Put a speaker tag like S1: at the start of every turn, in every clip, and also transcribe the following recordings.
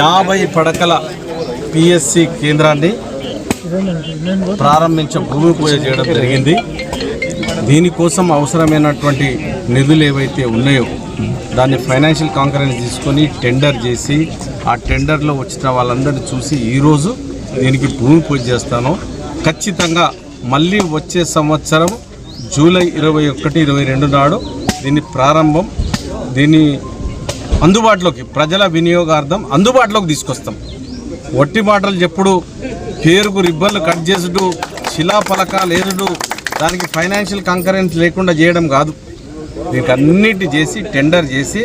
S1: యాభై పడకల పిఎస్సి కేంద్రాన్ని ప్రారంభించే భూమి పూజ చేయడం జరిగింది. దీనికోసం అవసరమైనటువంటి నిధులు ఏవైతే ఉన్నాయో దాన్ని ఫైనాన్షియల్ కాంకరెన్స్ తీసుకొని టెండర్ చేసి ఆ టెండర్లో వచ్చిన వాళ్ళందరినీ చూసి ఈరోజు దీనికి భూమి పూజ చేస్తాను. ఖచ్చితంగా మళ్ళీ వచ్చే సంవత్సరం జూలై ఇరవై ఒకటి ఇరవై రెండు నాడు దీని ప్రారంభం దీన్ని అందుబాటులోకి ప్రజల వినియోగార్థం అందుబాటులోకి తీసుకొస్తాం. ఒట్టి మాటలు చెప్పుడు పేరుకు రిబ్బన్లు కట్ చేసుడు శిలాఫలకాలు ఏరుడు దానికి ఫైనాన్షియల్ కంకరెన్స్ లేకుండా చేయడం కాదు. దీనికి అన్నిటి చేసి టెండర్ చేసి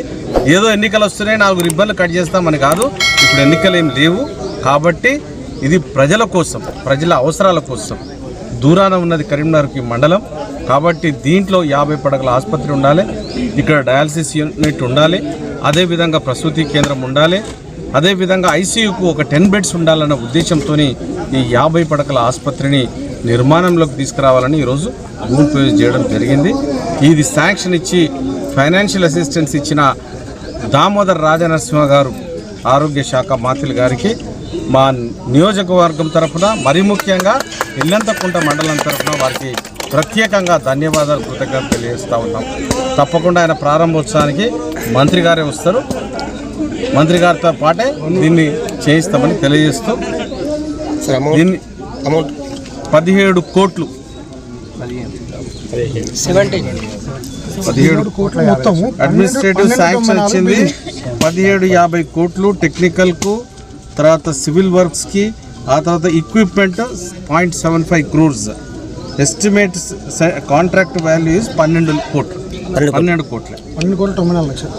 S1: ఏదో ఎన్నికలు వస్తున్నాయి నాలుగు రిబ్బన్లు కట్ చేస్తామని కాదు ఇప్పుడు ఎన్నికలు ఏం లేవు. కాబట్టి ఇది ప్రజల కోసం ప్రజల అవసరాల కోసం. దూరాన ఉన్నది కరీంనగర్కి మండలం. కాబట్టి దీంట్లో యాభై పడకల ఆసుపత్రి ఉండాలి. ఇక్కడ డయాలసిస్ యూనిట్ ఉండాలి. అదేవిధంగా ప్రసూతి కేంద్రం ఉండాలి. అదేవిధంగా ఐసీయూకు ఒక టెన్ బెడ్స్ ఉండాలన్న ఉద్దేశంతో ఈ యాభై పడకల ఆసుపత్రిని నిర్మాణంలోకి తీసుకురావాలని ఈరోజు భూమి పూజ చేయడం జరిగింది. ఇది శాంక్షన్ ఇచ్చి ఫైనాన్షియల్ అసిస్టెన్స్ ఇచ్చిన దామోదర్ రాజనరసింహ గారు ఆరోగ్య శాఖ మాతిల్ గారికి మా నియోజకవర్గం తరఫున మరీ ముఖ్యంగా ఇల్లంతకుంట మండలం తరఫున వారికి ప్రత్యేకంగా ధన్యవాదాలు కృతజ్ఞతలు తెలియజేస్తూ ఉన్నాం. తప్పకుండా ఆయన ప్రారంభోత్సవానికి మంత్రి గారే వస్తారు. మంత్రి గారితో పాటే దీన్ని చేయిస్తామని తెలియజేస్తూ దీన్ని
S2: అమౌంట్
S1: పదిహేడు కోట్లు. పదిహేడు
S3: మొత్తము
S1: అడ్మినిస్ట్రేటివ్ శాంక్షన్ వచ్చింది. పదిహేడు యాభై కోట్లు టెక్నికల్కు తర్వాత సివిల్ వర్క్స్కి ఆ తర్వాత equipment point seven five crores estimate contract value is పన్నెండు కోట్లు. పన్నెండు కోట్లే
S3: పన్నెండు కోట్ల తొమ్మిది నాలుగు లక్షలు